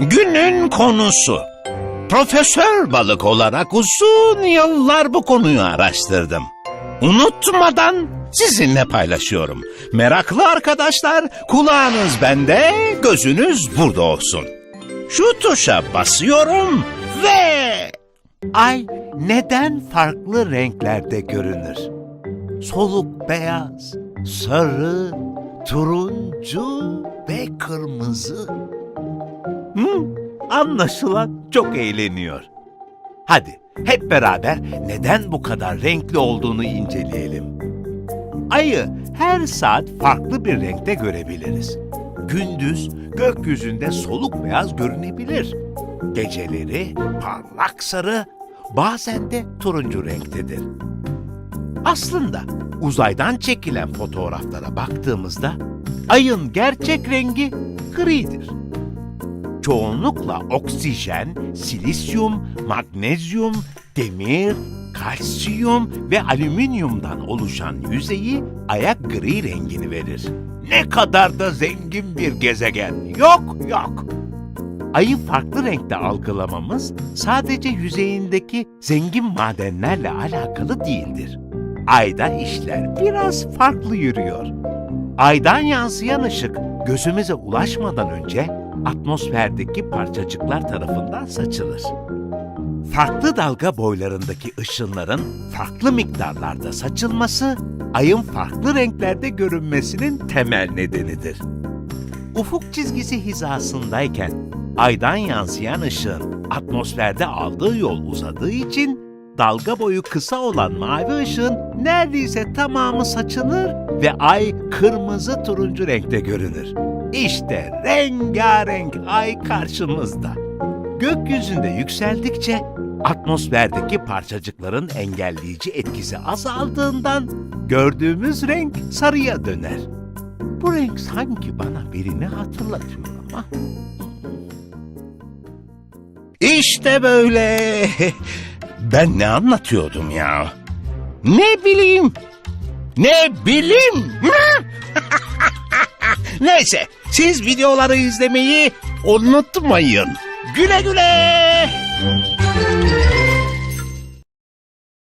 Günün konusu. Profesör balık olarak uzun yıllar bu konuyu araştırdım. Unutmadan sizinle paylaşıyorum. Meraklı arkadaşlar kulağınız bende, gözünüz burada olsun. Şu tuşa basıyorum ve... Ay neden farklı renklerde görünür? Soluk beyaz, sarı, turuncu ve kırmızı. Hı, anlaşılan çok eğleniyor. Hadi hep beraber neden bu kadar renkli olduğunu inceleyelim. Ayı her saat farklı bir renkte görebiliriz. Gündüz gökyüzünde soluk beyaz görünebilir. Geceleri parlak sarı, bazen de turuncu renktedir. Aslında uzaydan çekilen fotoğraflara baktığımızda ayın gerçek rengi gridir. Çoğunlukla oksijen, silisyum, magnezyum, demir, kalsiyum ve alüminyumdan oluşan yüzeyi aya gri rengini verir. Ne kadar da zengin bir gezegen. Yok yok. Ayı farklı renkte algılamamız sadece yüzeyindeki zengin madenlerle alakalı değildir. Ayda işler biraz farklı yürüyor. Aydan yansıyan ışık gözümüze ulaşmadan önce atmosferdeki parçacıklar tarafından saçılır. Farklı dalga boylarındaki ışınların farklı miktarlarda saçılması, ayın farklı renklerde görünmesinin temel nedenidir. Ufuk çizgisi hizasındayken aydan yansıyan ışığın atmosferde aldığı yol uzadığı için dalga boyu kısa olan mavi ışığın neredeyse tamamı saçılır ve ay kırmızı turuncu renkte görünür. İşte rengarenk ay karşımızda. Gökyüzünde yükseldikçe atmosferdeki parçacıkların engelleyici etkisi azaldığından gördüğümüz renk sarıya döner. Bu renk sanki bana birini hatırlatıyor ama. İşte böyle. Ben ne anlatıyordum ya? Ne bileyim? Ne bileyim? Neyse, siz videoları izlemeyi unutmayın. Güle güle.